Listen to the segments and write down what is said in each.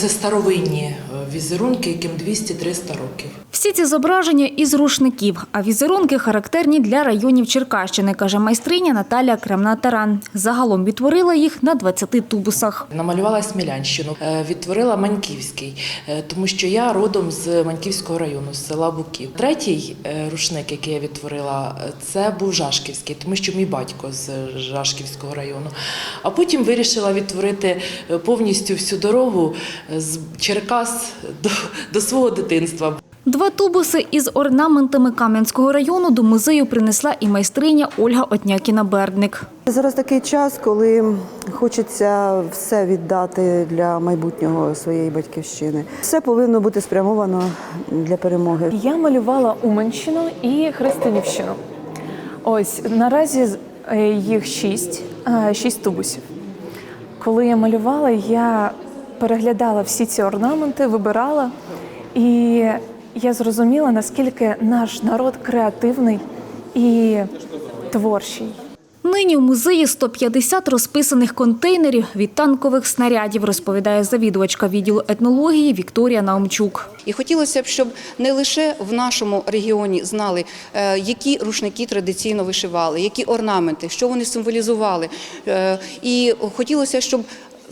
Це старовинні е, візерунки, яким 200-300 років. Всі ці зображення із рушників, а візерунки характерні для районів Черкащини, каже майстриня Наталія Кремна-Таран. Загалом відтворила їх на 20 тубусах. Намалювала Смілянщину, е, відтворила Маньківський, е, тому що я родом з Маньківського району, з села Буків. Третій рушник, який я відтворила, це був Жашківський, тому що мій батько з Жашківського району. А потім вирішила відтворити повністю всю дорогу з Черкас до, до свого дитинства. Два тубуси із орнаментами Кам'янського району до музею принесла і майстриня Ольга Отнякіна-Бердник. Зараз такий час, коли хочеться все віддати для майбутнього своєї батьківщини. Все повинно бути спрямовано для перемоги. Я малювала Уманщину і Христинівщину. Ось наразі з- е, їх шість, е, шість тубусів. Коли я малювала, я переглядала всі ці орнаменти, вибирала, і я зрозуміла, наскільки наш народ креативний і творчий. Нині у музеї 150 розписаних контейнерів від танкових снарядів, розповідає завідувачка відділу етнології Вікторія Наумчук. І хотілося б, щоб не лише в нашому регіоні знали, е, які рушники традиційно вишивали, які орнаменти, що вони символізували. Е, І хотілося, щоб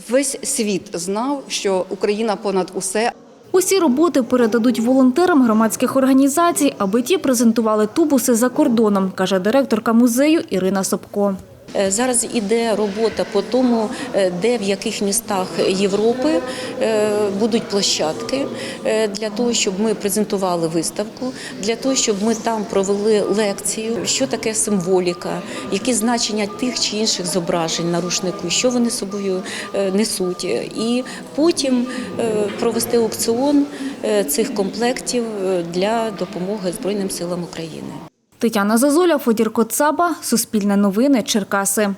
весь світ знав, що Україна понад усе. Усі роботи передадуть волонтерам громадських організацій, аби ті презентували тубуси за кордоном, каже директорка музею Ірина Собко. Е, Зараз іде робота по тому, е, де в яких містах Європи е, будуть площадки для того, щоб ми презентували виставку, для того, щоб ми там провели лекцію, що таке символіка, які значення тих чи інших зображень на рушнику, що вони собою несуть, і потім провести аукціон цих комплектів для допомоги Збройним силам України. Тетяна Зазуля, Федір Коцаба, Суспільне новини, Черкаси.